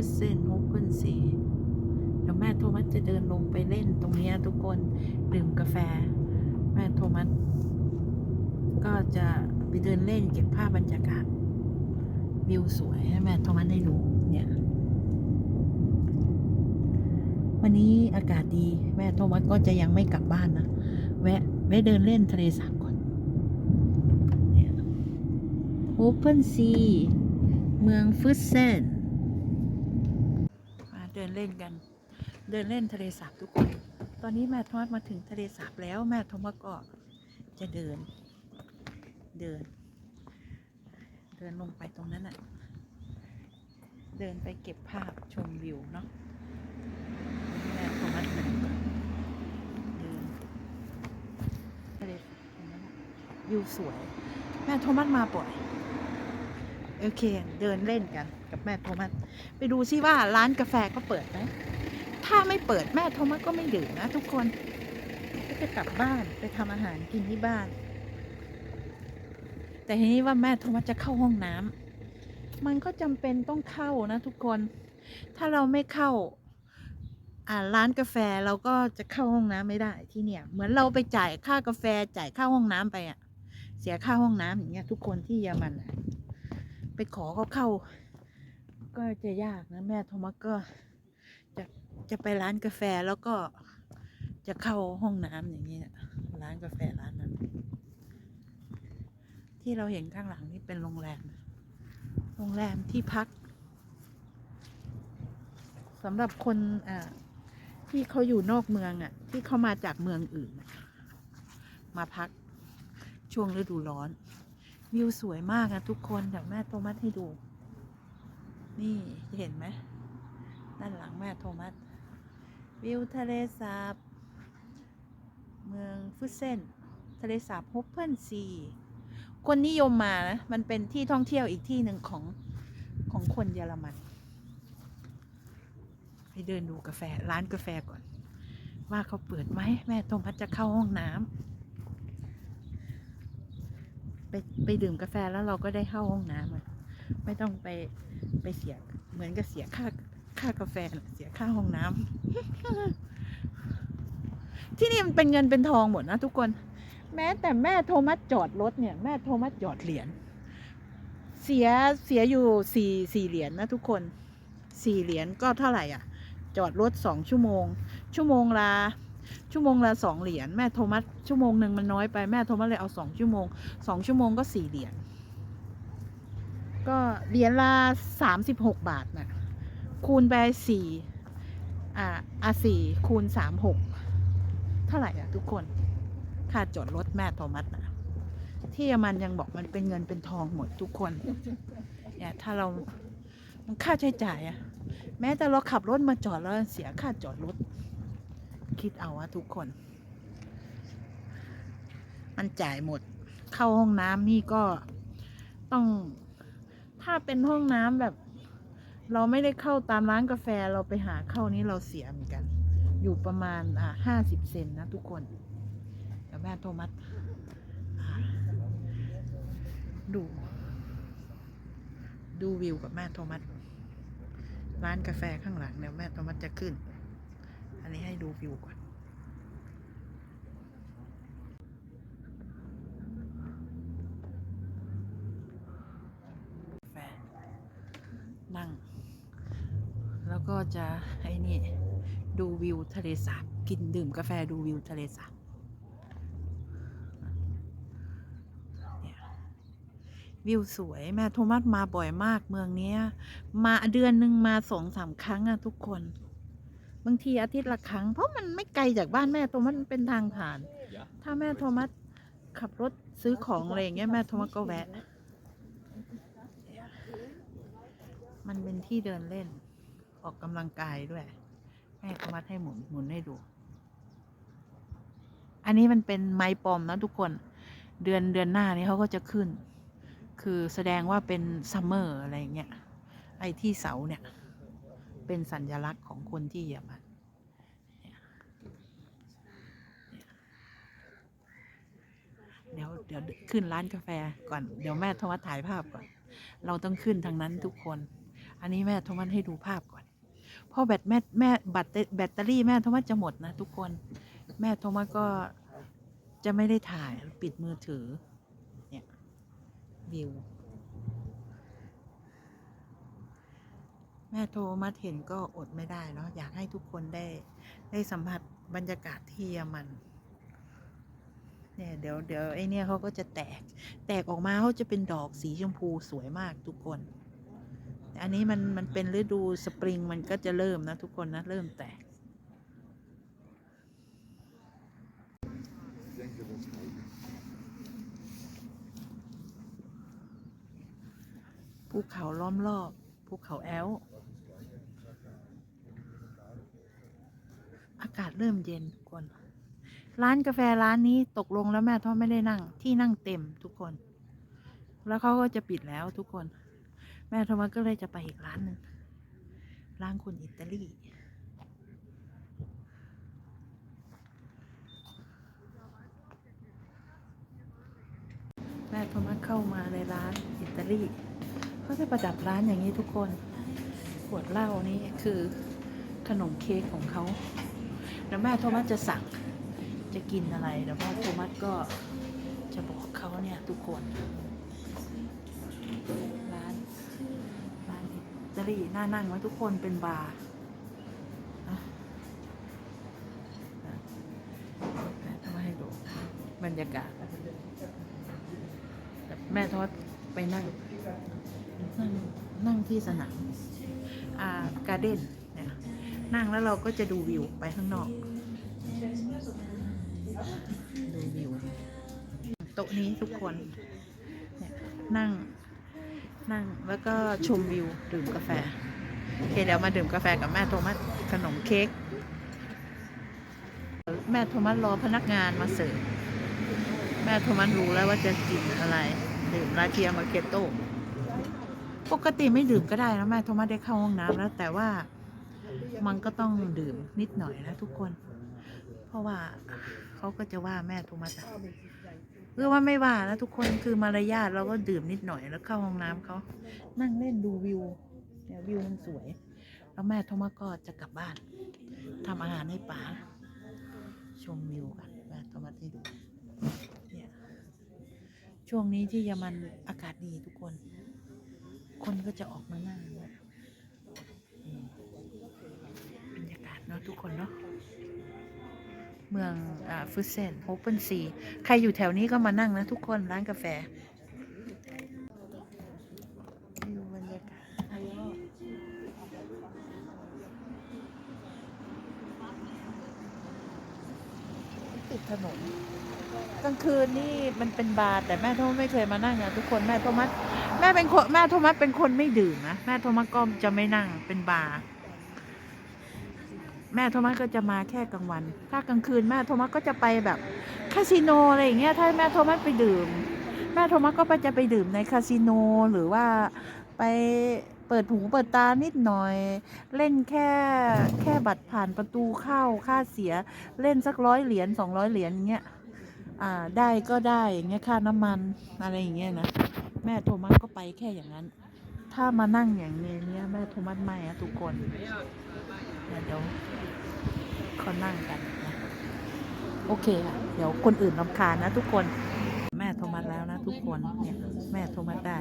ฟุตเซนโอเพ่นซีเดี๋ยวแม่โทมัสจะเดินลงไปเล่นตรงนี้ทุกคนดื่มกาแฟ แม่โทมัสก็จะไปเดินเล่นเก็บภาพบรรยากาศวิวสวยให้แม่โทมัสได้ดูเนี่ย วันนี้อากาศดีแม่โทมัสก็จะยังไม่กลับบ้านนะแวะแวะเดินเล่นทะเลสาบก่อนเนี่ยโอเ n นซีเมืองฟุตเซน นเล่นกัน เดินเล่นทะเลสาบทุกคน ตอนนี้แม่ทมัสมาถึงทะเลสาบแล้วแม่โทมัสก็จะเดิน เดิน เดินลงไปตรงนั้นอะเดินไปเก็บภาพชมวิวเนาะแม่โทมัสเดินเดินทะเลสาบตรงนั้นอะวิวสวย แม่โทมัสมาบ่อย โอเค เดินเล่นกันกับแม่โทมัสไปดูซิว่าร้านกาแฟก็เปิดไหมถ้าไม่เปิดแม่โทมัสก็ไม่ดื่มนะทุกคนก็จะกลับบ้านไปทำอาหารกินที่บ้าน แต่ทีนี้ว่าแม่โทมัสจะเข้าห้องน้ำมันก็จำเป็นต้องเข้านะทุกคน ถ้าเราไม่เข้าร้านกาแฟเราก็จะเข้าห้องน้ำไม่ได้ที่เนี่ย เหมือนเราไปจ่ายค่ากาแฟจ่ายค่าห้องน้ำไปอะเสียค่าห้องน้ำอย่างเงี้ยทุกคนที่เยอรมันอะ ไปขอเขาเข้า ก็จะยากนะแม่โทมัสก็จะจะไปร้านกาแฟแล้วก็จะเข้าห้องน้ำอย่างเงี้ร้านกาแฟร้านนั้นที่เราเห็นข้างหลังนี่เป็นโรงแรม โรงแรมที่พักสำหรับคนอ่าที่เขาอยู่นอกเมืองอะ ที่เขามาจากเมืองอื่น มาพักช่วงฤดูร้อน วิวสวยมากอะทุกคนเดี๋ยวแม่โทมัสให้ดู นี่เห็นไหมด้านหลังแม่โทมัสวิวทะเลสาบ เมืองฟุตเซนทะเลสาบฮอปเพิลซี คนนิยมมานะ มันเป็นที่ท่องเที่ยวอีกที่หนึ่งของของคนเยอรมัน ไปเดินดูกาแฟร้านกาแฟก่อน ว่าเขาเปิดไหมแม่ตรงพัดจะเข้าห้องน้ำ ไปไปดื่มกาแฟแล้วเราก็ได้เข้าห้องน้ำอะไม่ต้องไปไปเสียเหมือนกับเสียค่าค่ากาแฟเสียค่าห้องน้ำที่นี่มันเป็นเงินเป็นทองหมดนะทุกคน แม้แต่แม่โทมัสจอดรถเนี่ยแม่โทมัสหยอดเหรียญเสียเสียอยู่สี่สี่เหรียญนะทุกคนสี่เหรียญก็เท่าไหร่อะ จอดรถสองชั่วโมง ชั่วโมงละ ชั่วโมงละสองเหรียญแม่โทมัสชั่วโมงหนึ่งมันน้อยไปแม่โทมัสเลยเอาสองชั่วโมงสองชั่วโมงก็สี่เหรียญก็เหรียญละสามสิบหกบาทนะ่ะคูณไปสี่อ่าอะสี่คูณสามหกเท่าไหร่อะทุกคนค่าจอดรถแม่โทมัสนะที่เยอรมันยังบอกมันเป็นเงินเป็นทองหมดทุกคนเนี่ยถ้าเรามันค่าใช้จ่ายอะแม้แต่เราขับรถมาจอดแล้วเสียค่าจอดรถ คิดเอาอะทุกคน มันจ่ายหมด เข้าห้องน้ำนี่ก็ต้อง ถ้าเป็นห้องน้ำแบบ เราไม่ได้เข้าตามร้านกาแฟเราไปหาเข้านี้เราเสียเหมือนกัน อยู่ประมาณอ่าห้าสิบเซนนะทุกคนเดี๋ยวแม่โทมัสดู ดูวิวกับแม่โทมัสร้านกาแฟข้างหลังเดี๋ยวแม่โทมัสจะขึ้น อันนี้ให้ดูวิวก่อน แฟนั่ง แล้วก็จะไอ้นี่ ดูวิวทะเลสาบ กินดื่มกาแฟดูวิวทะเลสาบวิวสวยแม่โทมัสมาบ่อยมากเมืองนี้มาเดือนหนึ่งมาสองสามครั้งอะทุกคน บางทีอาทิตย์ละครั้ง เพราะมันไม่ไกลจากบ้านแม่โทมัสมันเป็นทางผ่าน ถ้าแม่โทมัสขับรถซื้อของอะไรอย่างเงี้ยแม่โทมัสก็แวะ มันเป็นที่เดินเล่น ออกกำลังกายด้วย แม่โทมัสให้หมุนหมุนให้ดู อันนี้มันเป็นไม้ปลอมนะทุกคน เดือนเดือนหน้านี้เขาก็จะขึ้น คือแสดงว่าเป็นซัมเมอร์อะไรอย่างเงี้ย ไอ้ที่เสาเนี่ยเป็นสัญลักษณ์ของคนที่เยอรมันเนี่ย เดี๋ยวขึ้นร้านกาแฟก่อน เดี๋ยวแม่โทรมาถ่ายภาพก่อน เราต้องขึ้นทางนั้นทุกคน อันนี้แม่โทมัสให้ดูภาพก่อน เพราะแบตแม่แม่บัตแบตเตอรี่แม่โทมัสจะหมดนะทุกคน แม่โทมัสก็จะไม่ได้ถ่ายปิดมือถือ เนี่ยวิว แม่โทมัสเห็นก็อดไม่ได้เนาะอยากให้ทุกคนได้ได้สัมผัสบรรยากาศที่เยอรมัน เนี่ยเดี๋ยวเดี๋ยวไอเนี่ยเขาก็จะแตก แตกออกมาเขาจะเป็นดอกสีชมพูสวยมากทุกคน อันนี้มันมันเป็นฤดูสปริงมันก็จะเริ่มนะทุกคนนะเริ่มแตก ภูเขาล้อมรอบภูเขาแอลอากาศเริ่มเย็นทุกคน ร้านกาแฟร้านนี้ตกลงแล้วแม่ทอไม่ได้นั่ง ที่นั่งเต็มทุกคน แล้วเขาก็จะปิดแล้วทุกคน แม่โทมัสก็เลยจะไปอีกร้านหนึ่งร้านคนอิตาลีแม่โทมัเข้ามาในร้านอิตาลีเขาจะประดับร้านอย่างนี้ทุกคนขวดเหล้านี่คือขนมเค้กของเขา แล้วแม่โทมัสจะสั่ง จะกินอะไรแล้วแม่โทมัสก็จะบอกเขาเนี่ยทุกคน ร้านร้านอิตาลีน่านั่งไหมทุกคนเป็นบาร์อะอะแม่ทำให้ดูบรรยากาศ แม่ทอดไปนั่ง นั่งนั่งที่สนามอ่าการ์เด้นเนี่ยนั่งแล้วเราก็จะดูวิวไปข้างนอก ดูวิวโต๊ะนี้ทุกคนเนี่ยนั่ง นั่งแล้วก็ชมวิวดื่มกาแฟโอเคเดี๋ยวมาดื่มกาแฟกับแม่โทมัสขนมเค้กแม่โทมัสรอพนักงานมาเสิร์ฟแม่โทมัสรู้แล้วว่าจะกินอะไรดื่มลาเทียมาเกโต้ปกติไม่ดื่มก็ได้นะแม่โทมัสได้เข้าห้องน้ำแล้ว แต่ว่ามันก็ต้องดื่มนิดหน่อยนะทุกคน เพราะว่า เขาก็จะว่าแม่โทมัสะเพื่อว่าไม่ว่านะทุกคนคือมารยาทเราก็ดื่มนิดหน่อยแล้วเข้าห้องน้ำเขานั่งเล่นดูวิวเนี่ยวิวมันสวย แล้วแม่โทมัสก็จะกลับบ้านทำอาหารให้ป๋าชมวิวกันแม่โทมัสให้ดูเนี่ยช่วงนี้ที่เยอรมันอากาศดีทุกคน คนก็จะออกมานั่งนะบรรยากาศเนาะทุกคนเนาะ เมืองอฟุเซนโอเปนซีใครอยู่แถวนี้ก็มานั่งนะทุกคนร้านกาแฟดูบรรยากาศติดถนนกลางคืนนี่มันเป็นบาร์แต่แม่โทมัสไม่เคยมานั่งนะทุกคนแม่โทมัสแม่เป็นคนแม่โทมัสเป็นคนไม่ดื่มนะแม่โทมัสก็จะไม่นั่งเป็นบาร์ แม่โทมัสก็จะมาแค่กลางวัน ถ้ากลางคืนแม่โทมัสก็จะไปแบบคาสิโนอะไรอย่างเงี้ย ถ้าแม่โทมัสไปดื่ม แม่โทมัสก็ไปจะไปดื่มในคาสิโนหรือว่าไปเปิดหูเปิดตานิดหน่อย เล่นแค่แค่บัตรผ่านประตูเข้าค่าเสียเล่นสักร้อยเหรียญสองร้อยเหรียญอย่างเงี้ยอ่าได้ก็ได้อย่างเงี้ยค่าน้ำมันอะไรอย่างเงี้ยนะแม่โทมัสก็ไปแค่อย่างนั้น ถ้ามานั่งอย่างนี้เนี่ยแม่โทมัสไม่อะทุกคนเดี๋ยว เขานั่งกันนะโอเคค่ะเดี๋ยวคนอื่นรำคาญนะทุกคน แม่โทรมาแล้วนะทุกคนเนี่ยแม่โทรมาได้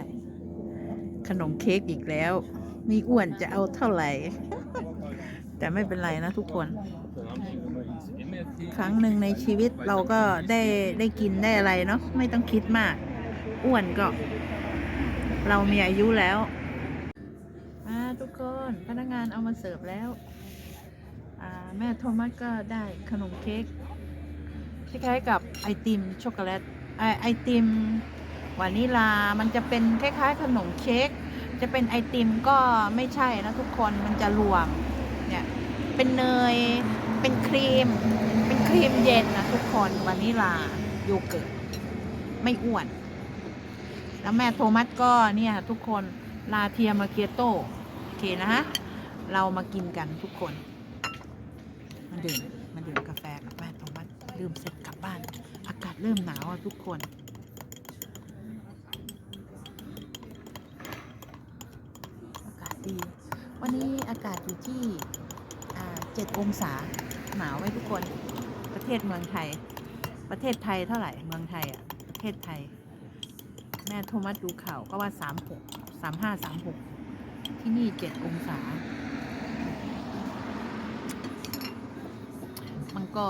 ขนมเค้กอีกแล้ว มีอ้วนจะเอาเท่าไหร่ แต่ไม่เป็นไรนะทุกคน ครั้งหนึ่งในชีวิตเราก็ได้ได้กินได้อะไรเนาะไม่ต้องคิดมาก อ้วนก็ เรามีอายุแล้วทุกคนพนักงานเอามาเสิร์ฟแล้ว แม่โทมัสก็ได้ขนมเค้กคล้ายๆกับไอติมช็อกโกแลตไอไอติมวานิลา มันจะเป็นคล้ายๆ ขนมเค้กจะเป็นไอติมก็ไม่ใช่นะทุกคนมันจะรวมเนี่ยเป็นเนยเป็นครีม เป็นครีมเย็นนะทุกคนวานิลาโยเกิร์ตไม่อ้วน แล้วแม่โทมัสก็เนี่ยทุกคนลาเทียมาเกียโตโอเคนะฮะเรามากินกันทุกคน มาดื่มมาดื่มกาแฟกลับแม่โทมัสดื่มเสร็จกลับบ้าน อากาศเริ่มหนาวอะทุกคนอากาศดี วันนี้อากาศอยู่ที่อ่า7องศาหนาวไว้ทุกคน ประเทศเมืองไทย ประเทศไทยเท่าไหร่เมืองไทยอะประเทศไทย แม่โทมัสดูข่าวก็ว่า36 35 36ที่นี่7องศา มัน ก็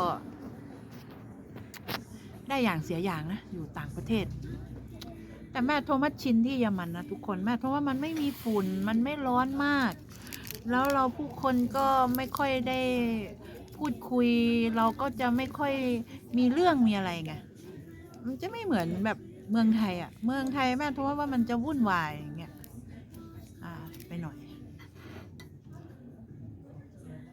ได้อย่างเสียอย่างนะ อยู่ต่างประเทศ แต่แม่โทมัสชินที่เยอรมันนะทุกคนแม่เพราะว่ามันไม่มีฝุ่นมันไม่ร้อนมาก แล้วเราผู้คนก็ไม่ค่อยได้พูดคุย เราก็จะไม่ค่อยมีเรื่องมีอะไรไงมันจะไม่เหมือนแบบเมืองไทยอะ่ะ เมืองไทยแม่เพราะว่ามันจะวุ่นวาย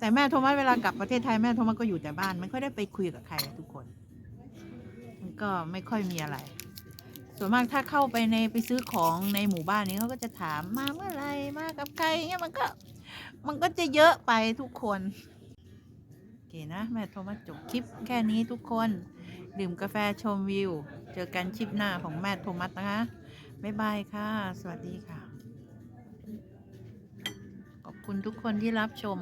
แต่แม่โทมัสเวลากลับประเทศไทยแม่โทมัสก็อยู่แต่บ้านไม่ค่อยได้ไปคุยกับใครทุกคน มันก็ไม่ค่อยมีอะไร ส่วนมากถ้าเข้าไปในไปซื้อของในหมู่บ้านนี้เขาก็จะถามมาเมื่อไรมากับใครเงี้ยมันก็ มันก็จะเยอะไปทุกคนโอเคนะแม่โทมัสจบคลิปแค่นี้ทุกคน ดื่มกาแฟชมวิว เจอกันคลิปหน้าของแม่โทมัสนะคะบ๊ายบายค่ะ สวัสดีค่ะ ขอบคุณทุกคนที่รับชม